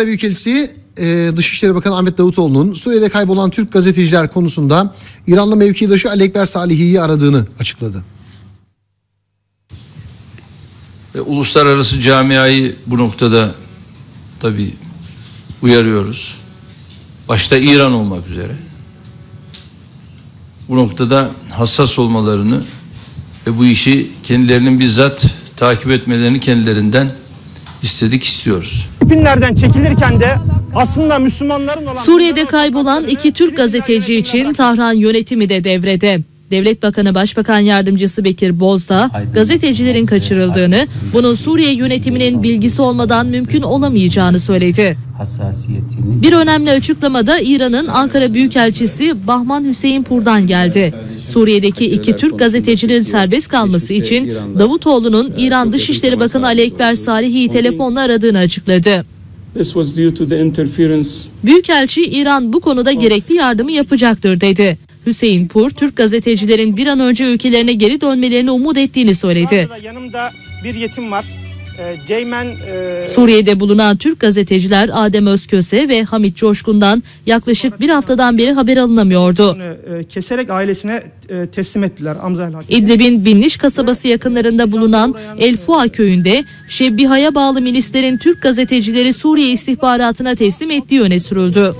Büyükelçisi e, Dışişleri Bakanı Ahmet Davutoğlu'nun Suriye'de kaybolan Türk gazeteciler konusunda İranlı mevkidaşı Ali Ekber Salihi'yi aradığını açıkladı. Ve uluslararası camiayı bu noktada tabii uyarıyoruz. Başta İran olmak üzere. Bu noktada hassas olmalarını ve bu işi kendilerinin bizzat takip etmelerini kendilerinden istedik istiyoruz. Filmlerden çekilirken de aslında Müslümanların olan Suriye'de kaybolan iki Türk gazeteci için Tahran yönetimi de devrede. Devlet Bakanı Başbakan Yardımcısı Bekir Bozdağ, gazetecilerin kaçırıldığını, bunun Suriye yönetiminin bilgisi olmadan mümkün olamayacağını söyledi. Bir önemli açıklamada İran'ın Ankara Büyükelçisi Bahman Hüseyin Pur'dan geldi. Suriye'deki iki Türk gazetecinin serbest kalması için Davutoğlu'nun İran Dışişleri Bakanı Ali Ekber Salihi'yi telefonla aradığını açıkladı. Büyükelçi İran bu konuda gerekli yardımı yapacaktır dedi. Hüseyin Pur, Türk gazetecilerin bir an önce ülkelerine geri dönmelerini umut ettiğini söyledi. Yanımda bir yetim var. Ee, Ceymen e, Suriye'de bulunan Türk gazeteciler Adem Özköse ve Hamit Coşkun'dan yaklaşık bir haftadan beri haber alınamıyordu. e, keserek ailesine e, teslim ettiler. İdlib'in Binliş kasabası yakınlarında bulunan El Fua köyünde Şebbiha'ya bağlı milislerin Türk gazetecileri Suriye istihbaratına teslim ettiği öne sürüldü.